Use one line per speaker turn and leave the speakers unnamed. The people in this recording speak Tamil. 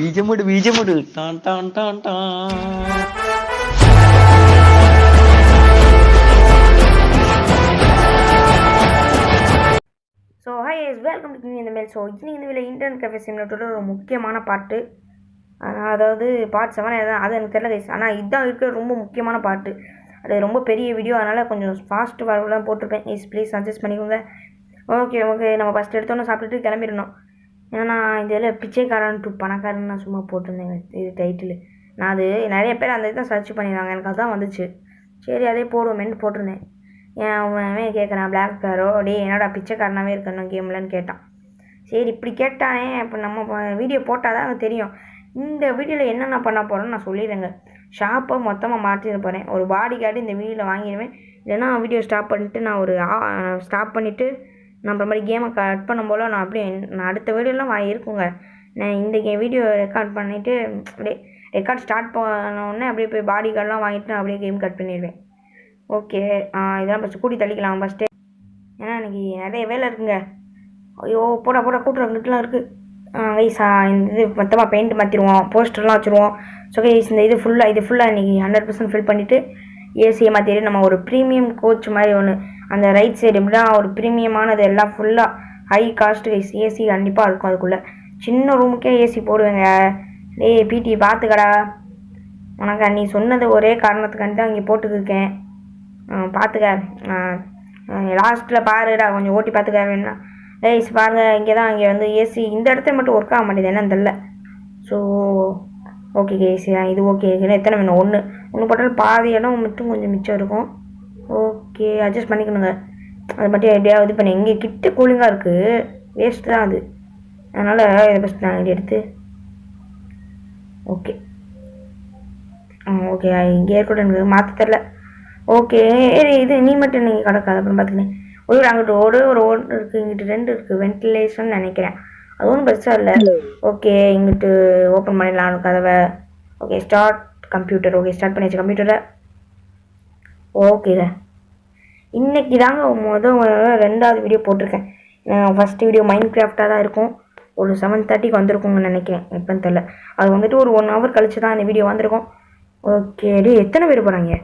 பீஜமுடு பீஜமுடு டான் டான் டான் Don
so hi yes welcome to இந்த மேல் ஸோ இன்னைக்கு இந்த வேலை இந்தியன் கஃபே சிம்லட்டோட ஒரு முக்கியமான பாட்டு. அதாவது பார்ட் செவன் எதாவது அது எனக்கு தெரியல கைஸ் ஆனால் இதுதான் இருக்கிற ரொம்ப முக்கியமான பாட்டு. அது ரொம்ப பெரிய வீடியோ அதனால் கொஞ்சம் ஃபாஸ்ட் வரவுலாம் போட்டிருப்பேன். இஸ் ப்ளீஸ் சஜஸ்ட் பண்ணிக்கோங்க. ஓகே ஓகே நம்ம ஃபஸ்ட் எடுத்தோன்னே சாப்பிட்டுட்டு கிளம்பிடணும். ஏன்னா இதில் பிச்சைக்காரன் டு பணக்காரன் நான் சும்மா போட்டிருந்தேங்க இது டைட்டில் நான் அது நிறைய பேர் அந்த இதை சர்ச் பண்ணிடுவாங்க எனக்கு அதுதான் வந்துச்சு. சரி அதே போடுவோமேன்னு போட்டிருந்தேன். ஏன் அவன் அவன் கேட்குறான் பிளாக் பேரோ டே என்னடா பிச்சைக்காரனாகவே இருக்கணும் கேம்லன்னு கேட்டான். சரி இப்படி கேட்டானே இப்போ நம்ம வீடியோ போட்டால் தான் எனக்கு தெரியும். இந்த வீடியோவில் என்னென்ன பண்ண போகிறோன்னு நான் சொல்லிடுறேங்க. ஷாப்பை மொத்தமாக மாற்றிட போகிறேன் ஒரு பாடி கார்டு இந்த வீடியோவில் வாங்கிடுவேன். இல்லைன்னா வீடியோ ஸ்டாப் பண்ணிவிட்டு நான் ஒரு ஸ்டாப் பண்ணிவிட்டு நான் மாதிரி கேமை கட் பண்ணும் போல் நான் அப்படியே நான் அடுத்த வீடியோலாம் வா இருக்குங்க. நான் இந்த கே வீடியோ ரெக்கார்ட் பண்ணிவிட்டு அப்படியே ரெக்கார்ட் ஸ்டார்ட் பண்ண உடனே அப்படியே போய் பாடி கார்டெலாம் வாங்கிட்டு நான் அப்படியே கேம் கட் பண்ணிடுவேன் ஓகே இதெல்லாம் ஃபஸ்ட்டு கூட்டி தள்ளிக்கலாம் ஃபஸ்ட்டு ஏன்னா எனக்கு நிறைய வேலை இருக்குங்க. ஐயோ போடா போடா கூட்டுற வந்துட்டுலாம் இருக்குது கைஸா இந்த இது மொத்தமாக பெயிண்ட் மாற்றிடுவோம் போஸ்டர்லாம் வச்சுருவோம். ஸோ கைஸ் இந்த இது ஃபுல்லாக இது ஃபுல்லாக இன்றைக்கி ஹண்ட்ரட் பர்சன்ட் ஃபில் பண்ணிவிட்டு ஏசியை மாற்றிட்டு நம்ம ஒரு ப்ரீமியம் கோச் மாதிரி ஒன்று அந்த ரைட் சைடு எப்படின்னா ஒரு ப்ரீமியமானது எல்லாம் ஃபுல்லாக ஹை காஸ்ட் வைஸ் ஏசி கண்டிப்பாக இருக்கும் அதுக்குள்ளே. சின்ன ரூமுக்கே ஏசி போடுவேங்க. டேய் பிடி பார்த்துக்கடா உனக்கு நீ சொன்னது ஒரே காரணத்துக்காண்டி தான் இங்கே போட்டுக்கிருக்கேன் பார்த்துக்க லாஸ்ட்டில் பாருடா கொஞ்சம் ஓட்டி பார்த்துக்க வேணா ரைஸ் பாருங்க இங்கே தான் இங்கே வந்து ஏசி இந்த இடத்துல மட்டும் ஒர்க் ஆக மாட்டேது என்னன்னு தெரில ஸோ ஓகே ஏசி இது ஓகே இன்னும் எத்தனை வேணும் ஒன்று ஒன்று போட்டாலும் பாதி இடம் மட்டும் கொஞ்சம் மிச்சம் இருக்கும். ஓகே அட்ஜஸ்ட் பண்ணிக்கணுங்க. அதை மட்டும் எப்படியாவது இது பண்ணி இங்கே கிட்ட கூலிங்காக இருக்குது வேஸ்ட் தான் அது. அதனால் இதை ஃபஸ்ட் நான் இங்கே எடுத்து ஓகே ஓகே இங்கே இருக்கட்டும் எனக்கு மாற்ற தெரில ஓகே இது நீ மட்டும் நீங்கள் கிடக்காது அப்புறம் பார்த்துக்கினேன் ஒரு அங்கிட்டு ஒரு ஒரு ஒன்று இருக்குது இங்கிட்டு ரெண்டு இருக்குது வென்டிலேஷன் நினைக்கிறேன். அது ஒன்றும் பெருசாக இல்லை. ஓகே இங்கிட்டு ஓப்பன் பண்ணிடலாம் கதவை. Okay start computer okay start பண்ணியாச்சு கம்ப்யூட்டரை ஓகேங்க இன்றைக்கி தாங்க மொதல் ரெண்டாவது வீடியோ போட்டிருக்கேன். ஃபஸ்ட்டு வீடியோ மைண்ட் கிராஃப்டாக தான் இருக்கும். ஒரு செவன் தேர்ட்டிக்கு வந்திருக்கும்னு நினைக்கிறேன். எப்போன்னு தெரில அது வந்துட்டு ஒரு ஒன் ஹவர் கழிச்சு தான் இந்த வீடியோ வந்திருக்கும். ஓகே எத்தனை பேர் போகிறாங்க